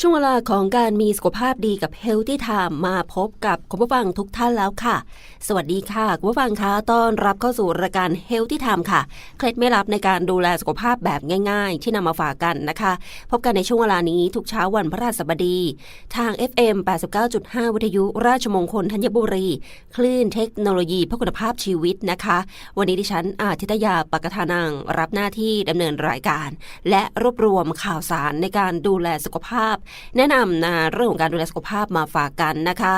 ช่วงเวลาของการมีสุขภาพดีกับ Healthy Time มาพบกับคุณผู้ฟังทุกท่านแล้วค่ะ สวัสดีค่ะ คุณผู้ฟังคะต้อนรับเข้าสู่รายการ Healthy Time ค่ะ เคล็ดไม่ลับในการดูแลสุขภาพแบบง่าย ๆ ที่นำมาฝากกันนะคะ พบกันในช่วงเวลานี้ทุกเช้าวันพระราชบดี ทาง FM 89.5 วิทยุราชมงคลธัญบุรี คลื่นเทคโนโลยีเพื่อคุณภาพชีวิตนะคะ วันนี้ดิฉันอาทิตยาปกทานังรับหน้าที่ดำเนินรายการ และรวบรวมข่าวสารในการดูแลสุขภาพแนะนำนะเรื่องของการดูแลสุขภาพมาฝากกันนะคะ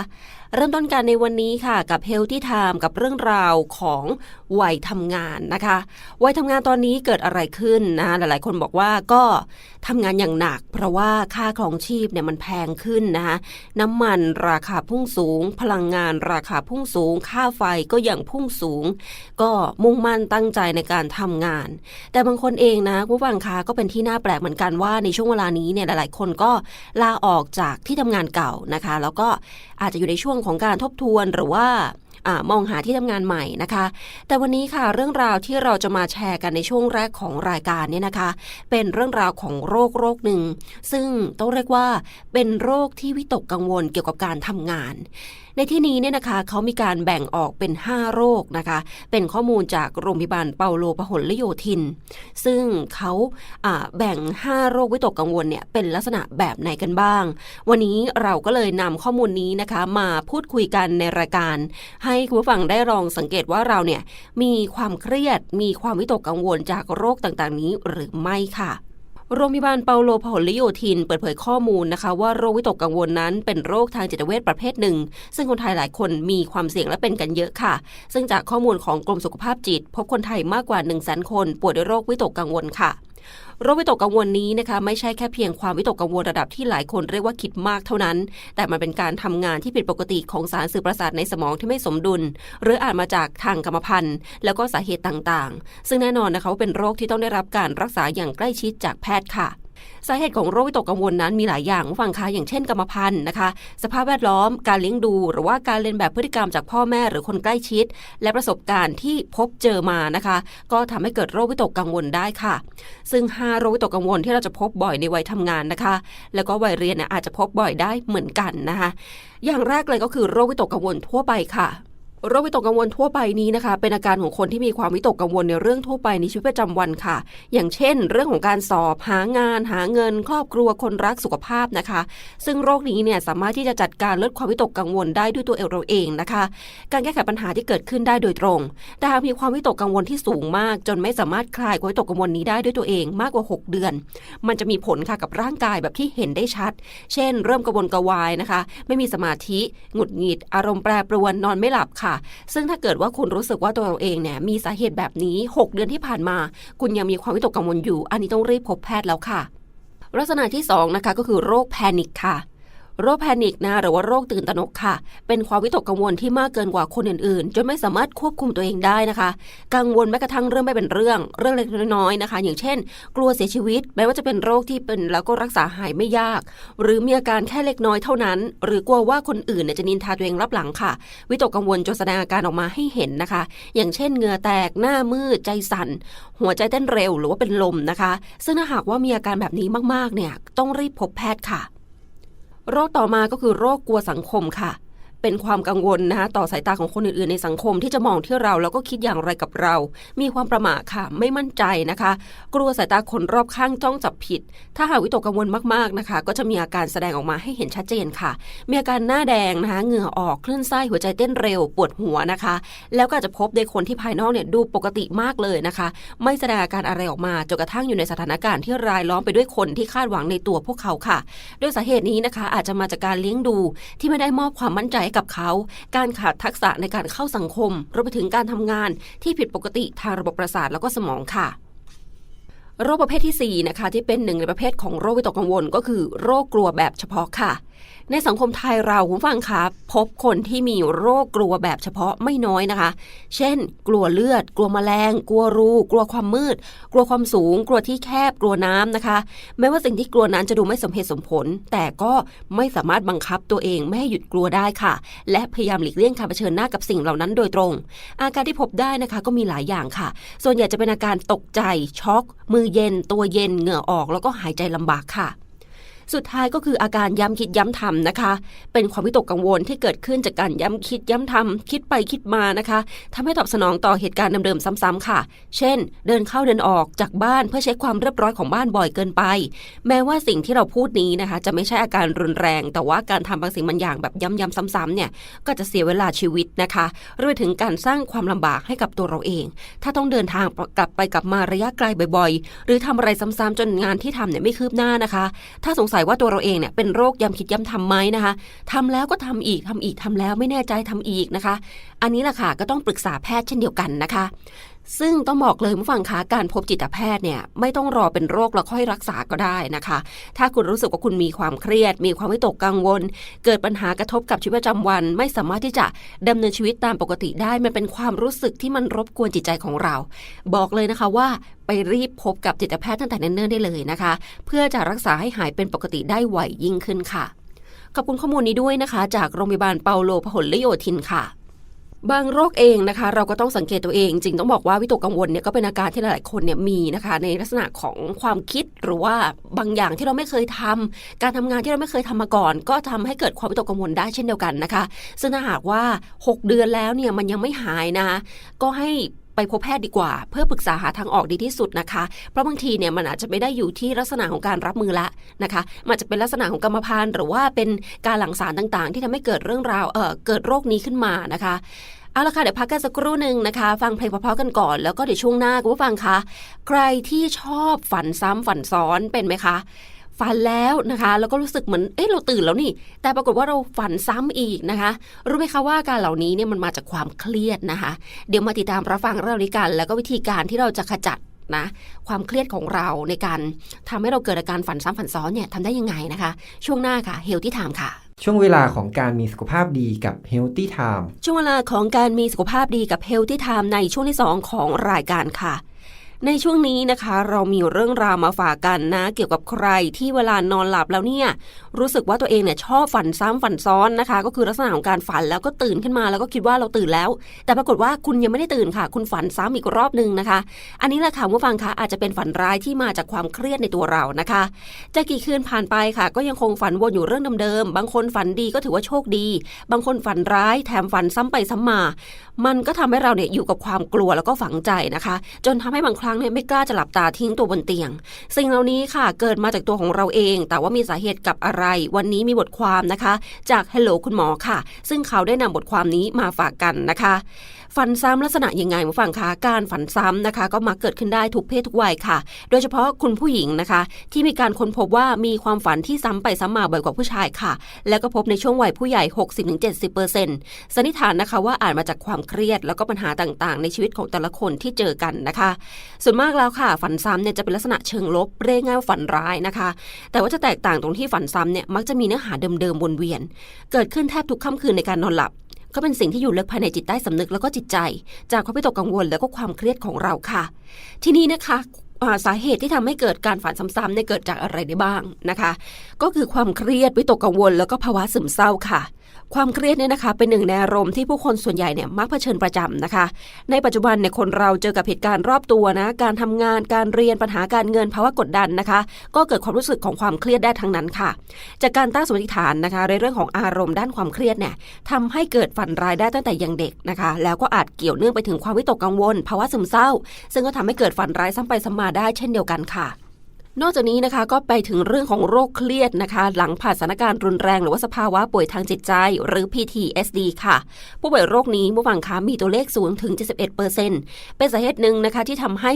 เริ่มต้นกันในวันนี้ค่ะ กับ Healthy Time กับเรื่องราวของวัยทำงานนะคะ วัยทำงานตอนนี้เกิดอะไรขึ้นนะหลายๆ คนบอกว่าก็ทำงานอย่างหนัก เพราะว่าค่าครองชีพเนี่ยมันแพงขึ้นนะคะน้ำมันราคาพุ่งสูง พลังงานราคาพุ่งสูง ค่าไฟก็อย่างพุ่งสูง ก็มุ่งมั่นตั้งใจในการทำงาน แต่บางคนเองนะผู้ฟังคะก็เป็นที่น่าแปลกเหมือนกันว่าในช่วงเวลานี้เนี่ยหลาย ๆ คนก็ลาออกจากที่ทำงานเก่านะคะ แล้วก็อาจจะอยู่ในช่วงของการทบทวนหรือว่าอมองหาที่ทำงานใหม่นะคะ แต่วันนี้ค่ะเรื่องราวที่เราจะมาแชร์กันในช่วงแรกของรายการเนี่ยนะคะ เป็นเรื่องราวของโรคโรคหนึ่ง ซึ่งต้องเรียกว่าเป็นโรคที่วิตกกังวลเกี่ยวกับการทำงาน ในที่นี้เนี่ยนะคะเขามีการแบ่งออกเป็น 5 โรคนะคะ เป็นข้อมูลจากโรงพยาบาลเปาโลพหลโยธิน ซึ่งเขาแบ่ง 5 โรควิตกกังวลเนี่ยเป็นลักษณะแบบไหนกันบ้าง วันนี้เราก็เลยนำข้อมูลนี้นะคะมาพูดคุยกันในรายการ ให้คุณผู้ฟังได้ลองสังเกตว่าเราเนี่ยมีความเครียดมีความวิตกกังวลจากโรคต่างๆ นี้หรือไม่ค่ะ โรงพยาบาลเปาโลพหลโยธิน เปิดเผยข้อมูลนะคะ ว่าโรควิตกกังวลนั้นเป็นโรคทางจิตเวชประเภทหนึ่ง ซึ่งคนไทยหลายคนมีความเสี่ยงและเป็นกันเยอะค่ะ ซึ่งจากข้อมูลของกรมสุขภาพจิต พบคนไทยมากกว่า1 0 0 0 0แคนป่วยด้วยโรควิตกกังวลค่ะ โรควิตกกังวลนี้นะคะไม่ใช่แค่เพียงความวิตกกังวลระดับที่หลายคนเรียกว่าคิดมากเท่านั้น แต่มันเป็นการทำงานที่ผิดปกติของสารสื่อประสาทในสมองที่ไม่สมดุล หรืออาจมาจากทางกรรมพันธุ์ แล้วก็สาเหตุต่างๆ ซึ่งแน่นอนนะคะว่าเป็นโรคที่ต้องได้รับการรักษาอย่างใกล้ชิดจากแพทย์ค่ะ สาเหตุของโรควิตกกังวลนั้นมีหลายอย่างฟังคะอย่างเช่นกรรมพันธุ์นะคะ สภาพแวดล้อมการเลี้ยงดู หรือว่าการเรียนแบบพฤติกรรมจากพ่อแม่หรือคนใกล้ชิด และประสบการณ์ที่พบเจอมานะคะ ก็ทำให้เกิดโรควิตกกังวลได้ค่ะ ซึ่ง 5 โรควิตกกังวลที่เราจะพบบ่อยในวัยทำงานนะคะ แล้วก็วัยเรียนอาจจะพบบ่อยได้เหมือนกันนะคะ อย่างแรกเลยก็คือโรควิตกกังวลทั่วไปค่ะ โรควิตกกังวลทั่วไปนี้นะคะ เป็นอาการของคนที่มีความวิตกกังวลในเรื่องทั่วไปในชีวิตประจำวันค่ะ อย่างเช่น เรื่องของการสอบหางาน หาเงิน ครอบครัวคนรักสุขภาพนะคะ ซึ่งโรคนี้เนี่ยสามารถที่จะจัดการลดความวิตกกังวลได้ด้วยตัวเราเองนะคะ การแก้ไขปัญหาที่เกิดขึ้นได้โดยตรง แต่หากมีความวิตกกังวลที่สูงมาก จนไม่สามารถคลายความวิตกกังวลนี้ได้ด้วยตัวเองมากกว่า 6 เดือน มันจะมีผลค่ะกับร่างกายแบบที่เห็นได้ชัด เช่น เริ่มกระวนกระวายนะคะ ไม่มีสมาธิหงุดหงิด อารมณ์แปรปรวนนอนไม่หลับค่ะซึ่งถ้าเกิดว่าคุณรู้สึกว่าตัวเราเองเนี่ยมีสาเหตุแบบนี้ 6 เดือนที่ผ่านมา คุณยังมีความวิตกกังวลอยู่ อันนี้ต้องรีบพบแพทย์แล้วค่ะ ลักษณะที่2นะคะก็คือโรคแพนิคค่ะ โรคแพนิคนะหรือว่าโรคตื่นตระหนกค่ะ เป็นความวิตกกังวลที่มากเกินกว่าคนอื่นๆ จนไม่สามารถควบคุมตัวเองได้นะคะ กังวลแม้กระทั่งเรื่องไม่เป็นเรื่อง เรื่องเล็กๆน้อยๆนะคะ อย่างเช่น กลัวเสียชีวิตแม้ว่าจะเป็นโรคที่เป็นแล้วก็รักษาหายไม่ยาก หรือมีอาการแค่เล็กน้อยเท่านั้น หรือกลัวว่าคนอื่นเนี่ยจะนินทาตัวเองรับหลังค่ะ วิตกกังวลจนแสดงอาการออกมาให้เห็นนะคะ อย่างเช่นเหงื่อแตกหน้ามืดใจสั่น หัวใจเต้นเร็วหรือว่าเป็นลมนะคะ ซึ่งถ้าหากว่ามีอาการแบบนี้มากๆเนี่ยต้องรีบพบแพทย์ค่ะ โรคต่อมาก็คือโรคกลัวสังคมค่ะ เป็นความกังวลนะคะต่อสายตาของคนอื่นๆ ในสังคมที่จะมองที่เราแล้วก็คิดอย่างไรกับเรา มีความประหม่าค่ะ ไม่มั่นใจนะคะ กลัวสายตาคนรอบข้างจ้องจับผิด ถ้าหากวิตกกังวลมากๆนะคะ ก็จะมีอาการแสดงออกมาให้เห็นชัดเจนค่ะ มีอาการหน้าแดงนะคะเหงื่อออกคลื่นไส้หัวใจเต้นเร็วปวดหัวนะคะ แล้วก็จจะพบในคนที่ภายนอกเนี่ยดูปกติมากเลยนะคะ ไม่แสดงอาการอะไรออกมาจนกระทั่งอยู่ในสถานการณ์ที่รายล้อมไปด้วยคนที่คาดหวังในตัวพวกเขาค่ะด้วยสาเหตุนี้นะคะ อาจจะมาจากการเลี้ยงดูที่ไม่ได้มอบความมั่นใจให้กับเขา การขาดทักษะในการเข้าสังคมรวมไปถึงการทำงานที่ผิดปกติทางระบบประสาทแล้วก็สมองค่ะโรคประเภทที่4นะคะที่เป็นหนึ่งในประเภทของโรควิตกกังวล ก็คือโรคกลัวแบบเฉพาะค่ะ ในสังคมไทยเราคุณฟังคะพบคนที่มีโรคกลัวแบบเฉพาะไม่น้อยนะคะ เช่น กลัวเลือด กลัวแมลง กลัวรู กลัวความมืด กลัวความสูง กลัวที่แคบ กลัวน้ำนะคะ แม้ว่าสิ่งที่กลัวนั้นจะดูไม่สมเหตุสมผล แต่ก็ไม่สามารถบังคับตัวเองไม่ให้หยุดกลัวได้ค่ะ และพยายามหลีกเลี่ยงการเผชิญหน้ากับสิ่งเหล่านั้นโดยตรง อาการที่พบได้นะคะก็มีหลายอย่างค่ะ ส่วนใหญ่จะเป็นอาการตกใจช็อก มือเย็น ตัวเย็นเหงื่อออก แล้วก็หายใจลำบากค่ะ สุดท้ายก็คืออาการย้ำคิดย้ำทำนะคะ เป็นความวิตกกังวลที่เกิดขึ้นจากการย้ำคิดย้ำทำคิดไปคิดมานะคะทำให้ตอบสนองต่อเหตุการณ์เดิมๆซ้ำๆค่ะ เช่น เดินเข้าเดินออกจากบ้านเพื่อเช็คความเรียบร้อยของบ้านบ่อยเกินไป แม้ว่าสิ่งที่เราพูดนี้นะคะ จะไม่ใช่อาการรุนแรง แต่ว่าการทำบางสิ่งบางอย่างแบบย้ำๆซ้ำๆเนี่ยก็จะเสียเวลาชีวิตนะคะรวมไปถึงการสร้างความลำบากให้กับตัวเราเอง ถ้าต้องเดินทางกลับไปกลับมาระยะไกลบ่อย ๆ หรือทำอะไรซ้ำๆจนงานที่ทำเนี่ยไม่คืบหน้านะคะ ถ้าสงสัยว่าตัวเราเองเนี่ยเป็นโรคย้ำคิดย้ำทำไหมนะคะทำแล้วก็ทำอีกทำอีกทำแล้วไม่แน่ใจทำอีกนะคะ อันนี้แหละค่ะก็ต้องปรึกษาแพทย์เช่นเดียวกันนะคะ ซึ่งต้องบอกเลยผู้ฟังคะการพบจิตแพทย์เนี่ยไม่ต้องรอเป็นโรคแล้วค่อยรักษาก็ได้นะคะ ถ้าคุณรู้สึกว่าคุณมีความเครียด มีความวิตกกังวล เกิดปัญหากระทบกับชีวิตประจำวัน ไม่สามารถที่จะดำเนินชีวิตตามปกติได้ มันเป็นความรู้สึกที่มันรบกวนจิตใจของเรา บอกเลยนะคะว่าไปรีบพบกับจิตแพทย์ตั้งแต่เนิ่นๆได้เลยนะคะ เพื่อจะรักษาให้หายเป็นปกติได้ไวยิ่งขึ้นค่ะขอบคุณข้อมูลนี้ด้วยนะคะ จากโรงพยาบาลเปาโลพหลโยธินค่ะ บางโรคเองนะคะ เราก็ต้องสังเกตตัวเอง จริงต้องบอกว่าวิตกกังวลเนี่ยก็เป็นอาการที่หลายๆคนเนี่ยมีนะคะ ในลักษณะของความคิดหรือว่าบางอย่างที่เราไม่เคยทำการทำงานที่เราไม่เคยทำมาก่อน ก็ทำให้เกิดความวิตกกังวลได้เช่นเดียวกันนะคะ ซึ่งถ้าหากว่า 6 เดือนแล้วเนี่ยมันยังไม่หายนะก็ให้ ไปพบแพทย์ดีกว่า เพื่อปรึกษาหาทางออกดีที่สุดนะคะ เพราะบางทีเนี่ยมันอาจจะไม่ได้อยู่ที่ลักษณะของการรับมือละนะคะมันจะเป็นลักษณะของกรรมพันธุ์หรือว่าเป็นการหลั่งสารต่างๆ ที่ทำให้เกิดเรื่องราวเออเกิดโรคนี้ขึ้นมานะคะเอาละค่ะเดี๋ยวพักกันสักครู่หนึ่งนะคะ ฟังเพลงเพราะๆกันก่อน แล้วก็เดี๋ยวช่วงหน้าคุณผู้ฟังคะใครที่ชอบฝันซ้ำฝันซ้อนเป็นไหมคะ ฝันแล้วนะคะ แล้วก็รู้สึกเหมือนเอ๊ะเราตื่นแล้วนี่ แต่ปรากฏว่าเราฝันซ้ำอีกนะคะ รู้ไหมคะว่าการเหล่านี้เนี่ยมันมาจากความเครียดนะคะ เดี๋ยวมาติดตามรับฟังเรื่องนี้กัน แล้วก็วิธีการที่เราจะขจัดนะความเครียดของเราในการทำให้เราเกิดอาการฝันซ้ำฝันซ้อนเนี่ยทำได้ยังไงนะคะ ช่วงหน้าค่ะเฮลที่ถามค่ะ ช่วงเวลาของการมีสุขภาพดีกับ Healthy Time ช่วงเวลาของการมีสุขภาพดีกับ Healthy Time ในช่วงที่ 2 ของรายการค่ะ ในช่วงนี้นะคะ เรามีเรื่องราวมาฝากกันนะ เกี่ยวกับใครที่เวลานอนหลับแล้วเนี่ย รู้สึกว่าตัวเองเนี่ยชอบฝันซ้ำฝันซ้อนนะคะ ก็คือลักษณะของการฝันแล้วก็ตื่นขึ้นมาแล้วก็คิดว่าเราตื่นแล้ว แต่ปรากฏว่าคุณยังไม่ได้ตื่นค่ะ คุณฝันซ้ำอีกรอบหนึ่งนะคะ อันนี้แหละค่ะผู้ฟังคะอาจจะเป็นฝันร้ายที่มาจากความเครียดในตัวเรานะคะจะกี่คืนผ่านไปค่ะ ก็ยังคงฝันวนอยู่เรื่องเดิมๆบางคนฝันดีก็ถือว่าโชคดี บางคนฝันร้ายแถมฝันซ้ำไปซ้ำมา มันก็ทำให้เราเนี่ยอยู่กับความกลัวแล้วก็ฝังใจนะคะ จนทำให้บางครั้งเนี่ยไม่กล้าจะหลับตาทิ้งตัวบนเตียง สิ่งเหล่านี้ค่ะ เกิดมาจากตัวของเราเอง แต่ว่ามีสาเหตุกับอะไร วันนี้มีบทความนะคะ จาก Hello คุณหมอค่ะ ซึ่งเขาได้นำบทความนี้มาฝากกันนะคะ ฝันซ้ำลักษณะยังไงมาฟังคะการฝันซ้ำนะคะ ก็มักเกิดขึ้นได้ทุกเพศทุกวัยค่ะ โดยเฉพาะคุณผู้หญิงนะคะ ที่มีการค้นพบว่ามีความฝันที่ซ้ำไปซ้ำมาบ่อยกว่าผู้ชายค่ะ แล้วก็พบในช่วงวัยผู้ใหญ่ 60-70%สันนิษฐานนะคะว่าอาจมาจากความเครียดแล้วก็ปัญหาต่างๆ ในชีวิตของแต่ละคนที่เจอกันนะคะ ส่วนมากแล้วค่ะ ฝันซ้ำเนี่ยจะเป็นลักษณะเชิงลบเรียกง่ายว่าฝันร้ายนะคะ แต่ว่าจะแตกต่างตรงที่ฝันซ้ำเนี่ยมักจะมีเนื้อหาเดิมๆวนเวียน เกิดขึ้นแทบทุกค่ำคืนในการนอนหลับ ก็เป็นสิ่งที่อยู่ลึกภายในจิตใต้สำนึกแล้วก็จิตใจ จากความวิตกกังวลแล้วก็ความเครียดของเราค่ะ ทีนี้นะคะสาเหตุที่ทำให้เกิดการฝันซ้ำๆเนี่ยเกิดจากอะไรได้บ้างนะคะ ก็คือความเครียดวิตกกังวล แล้วก็ภาวะซึมเศร้าค่ะ ความเครียดเนี่ยนะคะเป็นหนึ่งในอารมณ์ที่ผู้คนส่วนใหญ่เนี่ยมักเผชิญประจำนะคะ ในปัจจุบันเนี่ยคนเราเจอกับเหตุการณ์รอบตัวนะการทำงานการเรียนปัญหาการเงินภาวะกดดันนะคะ ก็เกิดความรู้สึกของความเครียดได้ทั้งนั้นค่ะ จากการตั้งสมมติฐานนะคะ ในเรื่องของอารมณ์ด้านความเครียดเนี่ยทำให้เกิดฝันร้ายได้ตั้งแต่ยังเด็กนะคะ แล้วก็อาจเกี่ยวเนื่องไปถึงความวิตกกังวล ภาวะซึมเศร้า ซึ่งก็ทำให้เกิดฝันร้ายซ้ำไปซ้ำมาได้เช่นเดียวกันค่ะ นอกจากนี้นะคะก็ไปถึงเรื่องของโรคเครียดนะคะ หลังผ่านสถานการณ์รุนแรง หรือว่าสภาวะป่วยทางจิตใจ หรือ PTSD ค่ะ ผู้ป่วยโรคนี้ผู้ฟังคะมีตัวเลขสูงถึง 71%เป็นสาเหตุหนึ่งนะคะที่ทำให้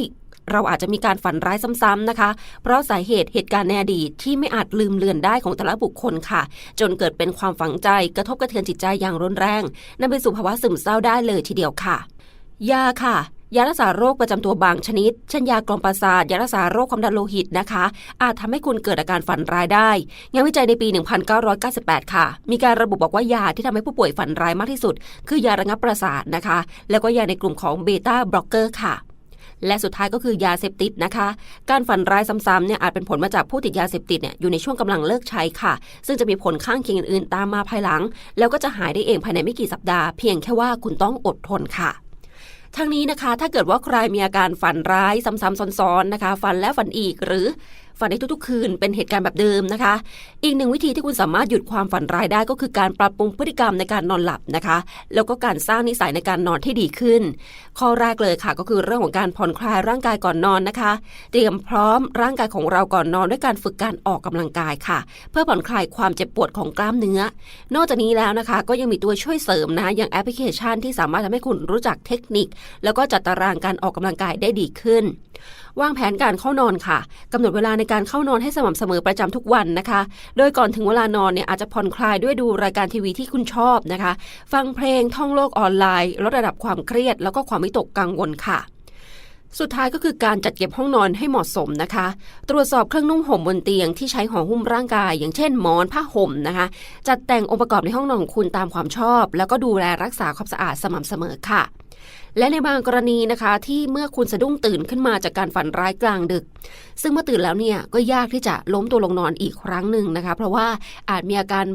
เราอาจจะมีการฝันร้ายซ้ำๆนะคะ เพราะสาเหตุเหตุการณ์ในอดีตที่ไม่อาจลืมเลือนได้ของแต่ละบุคคลค่ะ จนเกิดเป็นความฝังใจกระทบกระเทือนจิตใจอย่างรุนแรงนำไปสู่ภาวะซึมเศร้าได้เลยทีเดียวค่ะ ยาค่ะ ยารักษาโรคประจำตัวบางชนิด เช่นยากล่อมประสาทยารักษาโรคความดันโลหิตนะคะ อาจทำให้คุณเกิดอาการฝันร้ายได้ งานวิจัยในปี 1998 ค่ะ มีการระบุบอกว่ายาที่ทำให้ผู้ป่วยฝันร้ายมากที่สุด คือยาระงับประสาทนะคะ แล้วก็ยาในกลุ่มของเบต้าบล็อกเกอร์ค่ะและสุดท้ายก็คือยาเสพติดนะคะ การฝันร้ายซ้ำๆเนี่ยอาจเป็นผลมาจากผู้ติดยาเสพติดเนี่ยอยู่ในช่วงกำลังเลิกใช้ค่ะ ซึ่งจะมีผลข้างเคียงอื่นๆตามมาภายหลัง แล้วก็จะหายได้เองภายในไม่กี่สัปดาห์เพียงแค่ว่าคุณต้องอดทนค่ะ ทั้งนี้นะคะ ถ้าเกิดว่าใครมีอาการฝันร้ายซ้ำๆซ้อนๆนะคะ ฝันแล้วฝันอีกหรือ ฝันในทุกๆ คืนเป็นเหตุการณ์แบบเดิมนะคะ อีกหนึ่งวิธีที่คุณสามารถหยุดความฝันร้ายได้ก็คือการปรับปรุงพฤติกรรมในการนอนหลับนะคะ แล้วก็การสร้างนิสัยในการนอนที่ดีขึ้น ข้อแรกเลยค่ะก็คือเรื่องของการผ่อนคลายร่างกายก่อนนอนนะคะ เตรียมพร้อมร่างกายของเราก่อนนอนด้วยการฝึกการออกกำลังกายค่ะ เพื่อผ่อนคลายความเจ็บปวดของกล้ามเนื้อ นอกจากนี้แล้วนะคะ ก็ยังมีตัวช่วยเสริมนะอย่างแอปพลิเคชันที่สามารถทำให้คุณรู้จักเทคนิค แล้วก็จัดตารางการออกกำลังกายได้ดีขึ้นวางแผนการเข้านอนค่ะกำหนดเวลาในการเข้านอนให้สม่ำเสมอประจำทุกวันนะคะ โดยก่อนถึงเวลานอนเนี่ยอาจจะผ่อนคลายด้วยดูรายการทีวีที่คุณชอบนะคะ ฟังเพลงท่องโลกออนไลน์ลดระดับความเครียด แล้วก็ความวิตกกังวลค่ะสุดท้ายก็คือการจัดเก็บห้องนอนให้เหมาะสมนะคะ ตรวจสอบเครื่องนุ่งห่มบนเตียงที่ใช้ห่อหุ้มร่างกาย อย่างเช่นหมอนผ้าห่มนะคะ จัดแต่งองค์ประกอบในห้องนอนของคุณตามความชอบ แล้วก็ดูแลรักษาความสะอาดสม่ำเสมอค่ะ และในบางกรณีนะคะที่เมื่อคุณสะดุ้งตื่นขึ้นมาจากการฝันร้ายกลางดึก ซึ่งเมื่อตื่นแล้วเนี่ยก็ยากที่จะล้มตัวลงนอนอีกครั้งหนึ่งนะคะ เพราะว่าอาจมีอาการ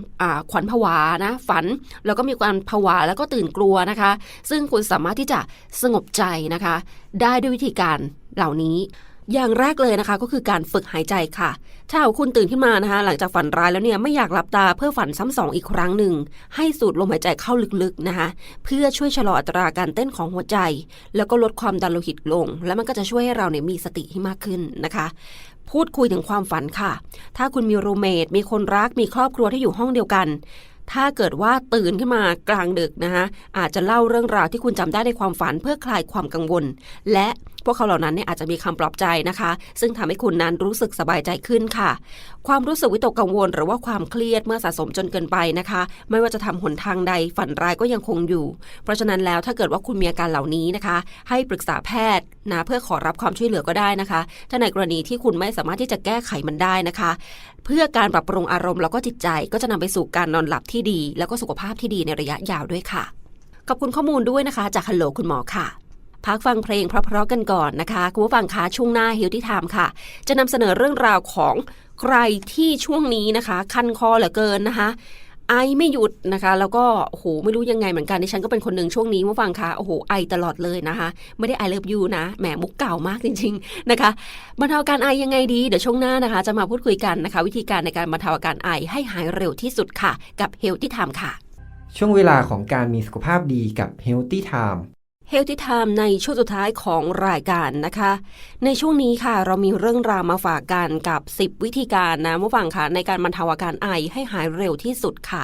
ขวัญผวานะฝัน แล้วก็มีการผวาแล้วก็ตื่นกลัวนะคะ ซึ่งคุณสามารถที่จะสงบใจนะคะ ได้ด้วยวิธีการเหล่านี้ อย่างแรกเลยนะคะก็คือการฝึกหายใจค่ะ ถ้าคุณตื่นขึ้นมานะคะ หลังจากฝันร้ายแล้วเนี่ยไม่อยากหลับตาเพื่อฝันซ้ำสองอีกครั้งหนึ่ง ให้สูดลมหายใจเข้าลึกๆนะคะ เพื่อช่วยชะลออัตราการเต้นของหัวใจ แล้วก็ลดความดันโลหิตลง แล้วมันก็จะช่วยให้เราเนี่ยมีสติให้มากขึ้นนะคะพูดคุยถึงความฝันค่ะ ถ้าคุณมีรูเมทมีคนรัก มีครอบครัวที่อยู่ห้องเดียวกัน ถ้าเกิดว่าตื่นขึ้นมากลางดึกนะคะอาจจะเล่าเรื่องราวที่คุณจำได้ในความฝันเพื่อคลายความกังวล และ พวกเขาเหล่านั้นเนี่ยอาจจะมีคำปลอบใจนะคะ ซึ่งทำให้คุณนั้นรู้สึกสบายใจขึ้นค่ะ ความรู้สึกวิตกกังวล หรือว่าความเครียดเมื่อสะสมจนเกินไปนะคะ ไม่ว่าจะทำหนทางใดฝันร้ายก็ยังคงอยู่ เพราะฉะนั้นแล้วถ้าเกิดว่าคุณมีอาการเหล่านี้นะคะ ให้ปรึกษาแพทย์นะเพื่อขอรับความช่วยเหลือก็ได้นะคะ ถ้าในกรณีที่คุณไม่สามารถที่จะแก้ไขมันได้นะคะ เพื่อการปรับปรุงอารมณ์แล้วก็จิตใจก็จะนำไปสู่การนอนหลับที่ดี แล้วก็สุขภาพที่ดีในระยะยาวด้วยค่ะขอบคุณข้อมูลด้วยนะคะ จากฮัลโหลคุณหมอค่ะ พักฟังเพลงเพราะๆกันก่อนนะคะคุณผู้ฟังคะช่วงหน้า Healthy Time ค่ะ จะนำเสนอเรื่องราวของใครที่ช่วงนี้นะคะ คันคอเหลือเกินนะคะ ไอไม่หยุดนะคะ แล้วก็โอ้โหไม่รู้ยังไงเหมือนกันดิฉันก็เป็นคนหนึ่งช่วงนี้ผู้ฟังคะโอ้โหไอตลอดเลยนะคะ ไม่ได้ไอเลิฟยูนะแหมมุกเก่ามากจริง ๆนะคะบรรเทาการไอยังไงดีเดี๋ยวช่วงหน้านะคะ จะมาพูดคุยกันนะคะ วิธีการในการบรรเทาอาการไอให้หายเร็วที่สุดค่ะ กับ Healthy Time ค่ะ ช่วงเวลาของการมีสุขภาพดีกับ เฮลทิไทม์ในช่วงสุดท้ายของรายการนะคะ ในช่วงนี้ค่ะเรามีเรื่องราวมาฝากกันกับ 10 วิธีการนะผู้ฟังค่ะในการบรรเทาอาการไอให้หายเร็วที่สุดค่ะ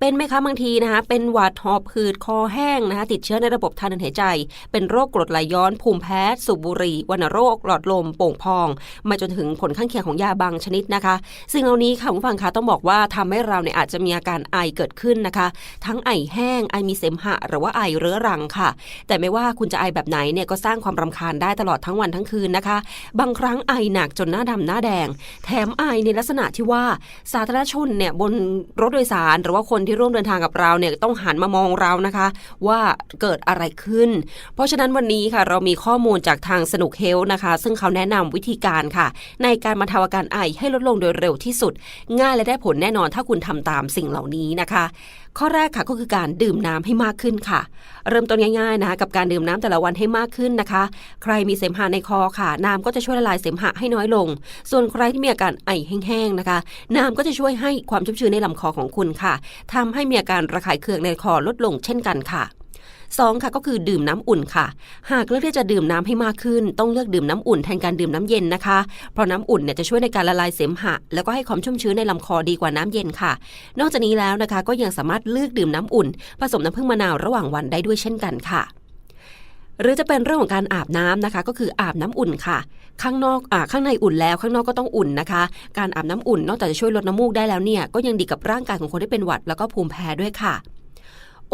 เป็นไหมคะบางทีนะคะ เป็นหวัดหอบหืดคอแห้งนะคะ ติดเชื้อในระบบทางเดินหายใจ เป็นโรคกรดไหลย้อน ภูมิแพ้สูบบุหรี่วัณโรค หลอดลม โป่งพอง มาจนถึงผลข้างเคียงของยาบางชนิดนะคะ สิ่งเหล่านี้ค่ะผู้ฟังคะต้องบอกว่าทำให้เราเนี่ยอาจจะมีอาการไอเกิดขึ้นนะคะ ทั้งไอแห้งไอมีเสมหะ หรือว่าไอเรื้อรังค่ะ แต่ไม่ว่าคุณจะไอแบบไหนเนี่ยก็สร้างความรำคาญได้ตลอดทั้งวันทั้งคืนนะคะ บางครั้งไอหนักจนหน้าดำหน้าแดง แถมไอในลักษณะที่ว่าสาธารณชนเนี่ยบนรถโดยสารหรือว่าคนที่ร่วมเดินทางกับเราเนี่ยต้องหันมามองเรานะคะ ว่าเกิดอะไรขึ้น เพราะฉะนั้นวันนี้ค่ะ เรามีข้อมูลจากทางสนุกเฮลนะคะ ซึ่งเขาแนะนำวิธีการค่ะ ในการบรรเทาอาการไอให้ลดลงโดยเร็วที่สุด ง่ายและได้ผลแน่นอนถ้าคุณทำตามสิ่งเหล่านี้นะคะ ข้อแรกค่ะก็คือการดื่มน้ำให้มากขึ้นค่ะ เริ่มต้นง่ายๆนะคะกับการดื่มน้ำแต่ละวันให้มากขึ้นนะคะ ใครมีเสมหะในคอค่ะ น้ำก็จะช่วยละลายเสมหะให้น้อยลง ส่วนใครที่มีอาการไอแห้งๆนะคะ น้ำก็จะช่วยให้ความชุ่มชื้นในลำคอของคุณค่ะทำให้มีอาการระคายเคืองในคอลดลงเช่นกันค่ะ สองค่ะก็คือดื่มน้ำอุ่นค่ะ หากเลือกที่จะดื่มน้ำให้มากขึ้น ต้องเลือกดื่มน้ำอุ่นแทนการดื่มน้ำเย็นนะคะ เพราะน้ำอุ่นเนี่ยจะช่วยในการละลายเสมหะ แล้วก็ให้ความชุ่มชื้นในลำคอดีกว่าน้ำเย็นค่ะ นอกจากนี้แล้วนะคะก็ยังสามารถเลือกดื่มน้ำอุ่น ผสมน้ำผึ้งมะนาวระหว่างวันได้ด้วยเช่นกันค่ะหรือจะเป็นเรื่องของการอาบน้ำนะคะ ก็คืออาบน้ำอุ่นค่ะ ข้างนอกอ่าข้างในอุ่นแล้วข้างนอกก็ต้องอุ่นนะคะ การอาบน้ำอุ่นนอกจากจะช่วยลดน้ำมูกได้แล้วเนี่ยก็ยังดีกับร่างกายของคนที่เป็นหวัดแล้วก็ภูมิแพ้ด้วยค่ะ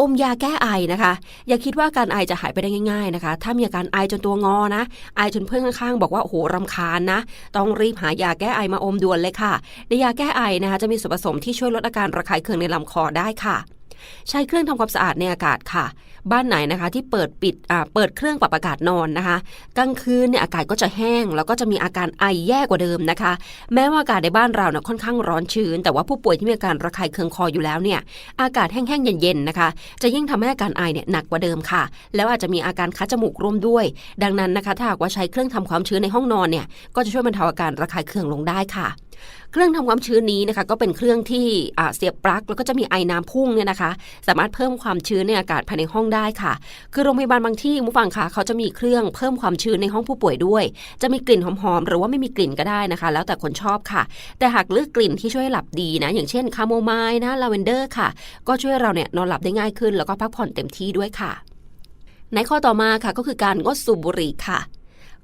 อมยาแก้ไอนะคะ อย่าคิดว่าการไอจะหายไปได้ง่าย ๆนะคะ ถ้ามีอาการไอจนตัวงอนะไอจนเพื่อนข้างๆ บอกว่าโอ้โหรำคาญนะ ต้องรีบหายาแก้ไอมาอมด่วนเลยค่ะในยาแก้ไอนะคะจะมีส่วนผสมที่ช่วยลดอาการระคายเคืองในลำคอได้ค่ะ ใช้เครื่องทำความสะอาดในอากาศค่ะ บ้านไหนนะคะที่เปิดปิดอ่าเปิดเครื่องปรับอากาศนอนนะคะ กลางคืนเนี่ยอากาศก็จะแห้ง แล้วก็จะมีอาการไอแย่กว่าเดิมนะคะ แม้ว่าอากาศในบ้านเราเนี่ยค่อนข้างร้อนชื้น แต่ว่าผู้ป่วยที่มีอาการระคายเคืองคออยู่แล้วเนี่ยอากาศแห้งๆเย็นๆนะคะ จะยิ่งทำให้อาการไอเนี่ยหนักกว่าเดิมค่ะ แล้วอาจจะมีอาการคัดจมูกร่วมด้วย ดังนั้นนะคะถ้าหากว่าใช้เครื่องทำความชื้นในห้องนอนเนี่ยก็จะช่วยบรรเทาอาการระคายเคืองลงได้ค่ะ เครื่องทำความชื้นนี้นะคะก็เป็นเครื่องที่เสียบปลั๊กแล้วก็จะมีไอน้ำพุ่งเนี่ยนะคะ สามารถเพิ่มความชื้นในอากาศภายในห้องได้ค่ะ คือโรงพยาบาลบางที่มุฟังค่ะเขาจะมีเครื่องเพิ่มความชื้นในห้องผู้ป่วยด้วย จะมีกลิ่นหอมๆหรือว่าไม่มีกลิ่นก็ได้นะคะ แล้วแต่คนชอบค่ะ แต่หากเลือกกลิ่นที่ช่วยให้หลับดีนะอย่างเช่นคาโมไมล์นะลาเวนเดอร์ค่ะ ก็ช่วยเราเนี่ยนอนหลับได้ง่ายขึ้น แล้วก็พักผ่อนเต็มที่ด้วยค่ะ ในข้อต่อมาค่ะก็คือการงดสูบบุหรี่ค่ะ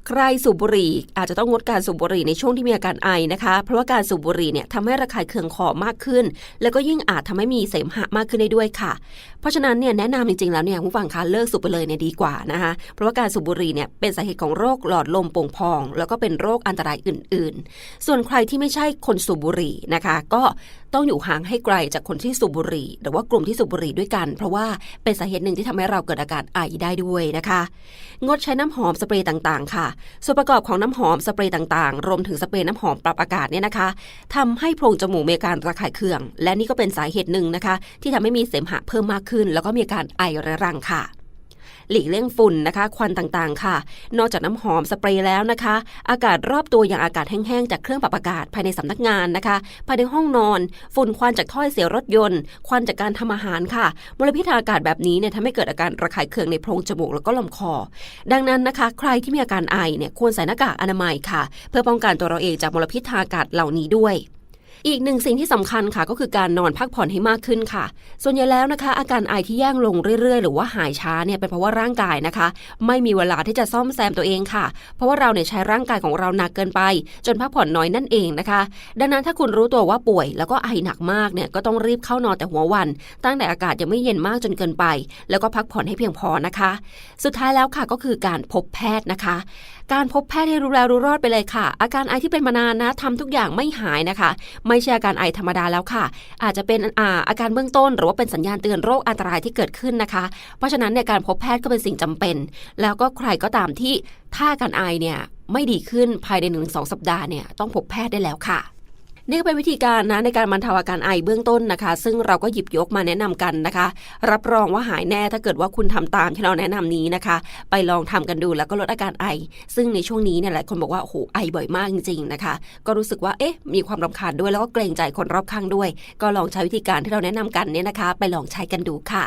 ใครสูบบุหรี่อาจจะต้องงดการสูบบุหรี่ในช่วงที่มีอาการไอนะคะ เพราะว่าการสูบบุหรี่เนี่ยทำให้ระคายเคืองคอมากขึ้น แล้วก็ยิ่งอาจทำให้มีเสมหะมากขึ้นได้ด้วยค่ะเพราะฉะนั้นเนี่ยแนะนำจริงๆแล้วเนี่ยผู้ฟังคะเลิกสูบไปเลยเนี่ยดีกว่านะคะเพราะว่าการสูบบุหรี่เนี่ยเป็นสาเหตุของโรคหลอดลมโป่งพอง แล้วก็เป็นโรคอันตรายอื่น ๆ ส่วนใครที่ไม่ใช่คนสูบบุหรี่นะคะ ก็ต้องอยู่ห่างให้ไกลจากคนที่สูบบุหรี่หรือว่ากลุ่มที่สูบบุหรี่ด้วยกัน เพราะว่าเป็นสาเหตุหนึ่งที่ทำให้เราเกิดอาการไอได้ด้วยนะคะ งดใช้น้ำหอมสเปรย์ต่างๆ ค่ะ ส่วนประกอบของน้ำหอมสเปรย์ต่างๆ รวมถึงสเปรย์น้ำหอมปรับอากาศเนี่ยนะคะทำให้โพรงจมูกมีการระคายเคือง และนี่ก็เป็นสาเหตุหนึ่งนะคะ ที่ทำให้มีเสมหะเพิ่มมากขึ้นแล้วก็มีอาการไอรื้อรังค่ะ หลีกเลี่ยงฝุ่นนะคะ ควันต่างๆ ค่ะ นอกจากน้ำหอมสเปรย์แล้วนะคะ อากาศรอบตัวอย่างอากาศแห้งๆจากเครื่องปรับอากาศภายในสำนักงานนะคะ ภายในห้องนอน ฝุ่นควันจากถ้อยเสียรถยนต์ ควันจากการทำอาหารค่ะมลพิษทางอากาศแบบนี้เนี่ยทำให้เกิดอาการระคายเคืองในโพรงจมูกแล้วก็ลำคอ ดังนั้นนะคะ ใครที่มีอาการไอเนี่ยควรใส่หน้ากากอนามัยค่ะ เพื่อป้องกันตัวเราเองจากมลพิษทางอากาศเหล่านี้ด้วย อีกหนึ่งสิ่งที่สำคัญค่ะก็คือการนอนพักผ่อนให้มากขึ้นค่ะ ส่วนใหญ่แล้วนะคะ อาการไอที่แย่งลงเรื่อยๆ หรือว่าหายช้าเนี่ยเป็นเพราะว่าร่างกายนะคะ ไม่มีเวลาที่จะซ่อมแซมตัวเองค่ะ เพราะว่าเราเนี่ยใช้ร่างกายของเราหนักเกินไป จนพักผ่อนน้อยนั่นเองนะคะ ดังนั้นถ้าคุณรู้ตัวว่าป่วย แล้วก็ไอหนักมากเนี่ยก็ต้องรีบเข้านอนแต่หัววัน ตั้งแต่อากาศยังไม่เย็นมากจนเกินไป แล้วก็พักผ่อนให้เพียงพอนะคะ สุดท้ายแล้วค่ะก็คือการพบแพทย์นะคะ การพบแพทย์ให้รู้แล้วรู้รอดไปเลยค่ะ อาการไอที่เป็นมานานนะทำทุกอย่างไม่หายนะคะ ไม่ใช่อาการไอธรรมดาแล้วค่ะ อาจจะเป็นอาอาการเบื้องต้น หรือว่าเป็นสัญญาณเตือนโรคอันตรายที่เกิดขึ้นนะคะ เพราะฉะนั้นเนี่ยการพบแพทย์ก็เป็นสิ่งจำเป็น แล้วก็ใครก็ตามที่ถ้าการไอเนี่ยไม่ดีขึ้นภายในหนึ่งสองสัปดาห์เนี่ยต้องพบแพทย์ได้แล้วค่ะ นี่ก็เป็นวิธีการนะในการบรรเทาอาการไอเบื้องต้นนะคะ ซึ่งเราก็หยิบยกมาแนะนำกันนะคะ รับรองว่าหายแน่ถ้าเกิดว่าคุณทำตามที่เราแนะนำนี้นะคะ ไปลองทำกันดูแล้วก็ลดอาการไอ ซึ่งในช่วงนี้เนี่ยหลายคนบอกว่าโอ้โหไอบ่อยมากจริงๆนะคะ ก็รู้สึกว่าเอ๊ะมีความรำคาญด้วยแล้วก็เกรงใจคนรอบข้างด้วย ก็ลองใช้วิธีการที่เราแนะนำกันเนี่ยนะคะ ไปลองใช้กันดูค่ะ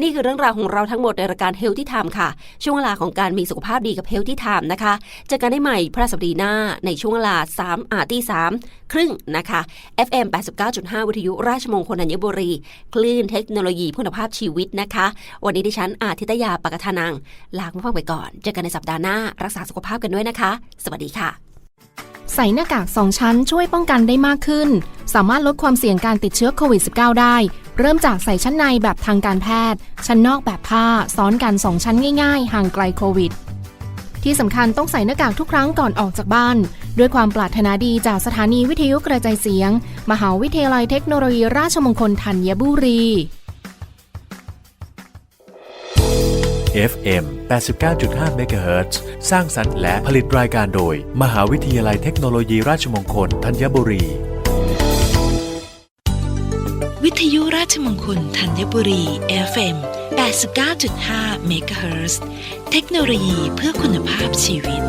นี่คือเรื่องราวของเราทั้งหมดในรายการ Healthy Time ค่ะ ช่วงเวลาของการมีสุขภาพดีกับ Healthy Time นะคะเจอกันได้ใหม่พระสัปดาห์หน้าในช่วงเวลา3อาตี3ครึ่งนะคะ FM 89.5 วิทยุราชมงคลธัญบุรี คลื่นเทคโนโลยีคุณภาพชีวิตนะคะ วันนี้ดิฉันอาทิตยาปกทานัง ลาคุณผู้ฟังไปก่อน เจอกันในสัปดาห์หน้า รักษาสุขภาพกันด้วยนะคะ สวัสดีค่ะ ใส่หน้ากาก 2 ชั้นช่วยป้องกันได้มากขึ้น สามารถลดความเสี่ยงการติดเชื้อโควิด -19 ได้ เริ่มจากใส่ชั้นในแบบทางการแพทย์ ชั้นนอกแบบผ้า ซ้อนกัน 2 ชั้นง่ายๆ ห่างไกลโควิดที่สำคัญต้องใส่หน้ากากทุกครั้งก่อนออกจากบ้าน ด้วยความปรารถนาดีจากสถานีวิทยุกระจายเสียง มหาวิทยาลัยเทคโนโลยีราชมงคลธัญบุรี FM 89.5 MHz สร้างสรรค์และผลิตรายการโดย มหาวิทยาลัยเทคโนโลยีราชมงคลธัญบุรี วิทยุราชมงคลธัญบุรี FM 89.5เมกะเฮิรตซ์เทคโนโลยีเพื่อคุณภาพชีวิต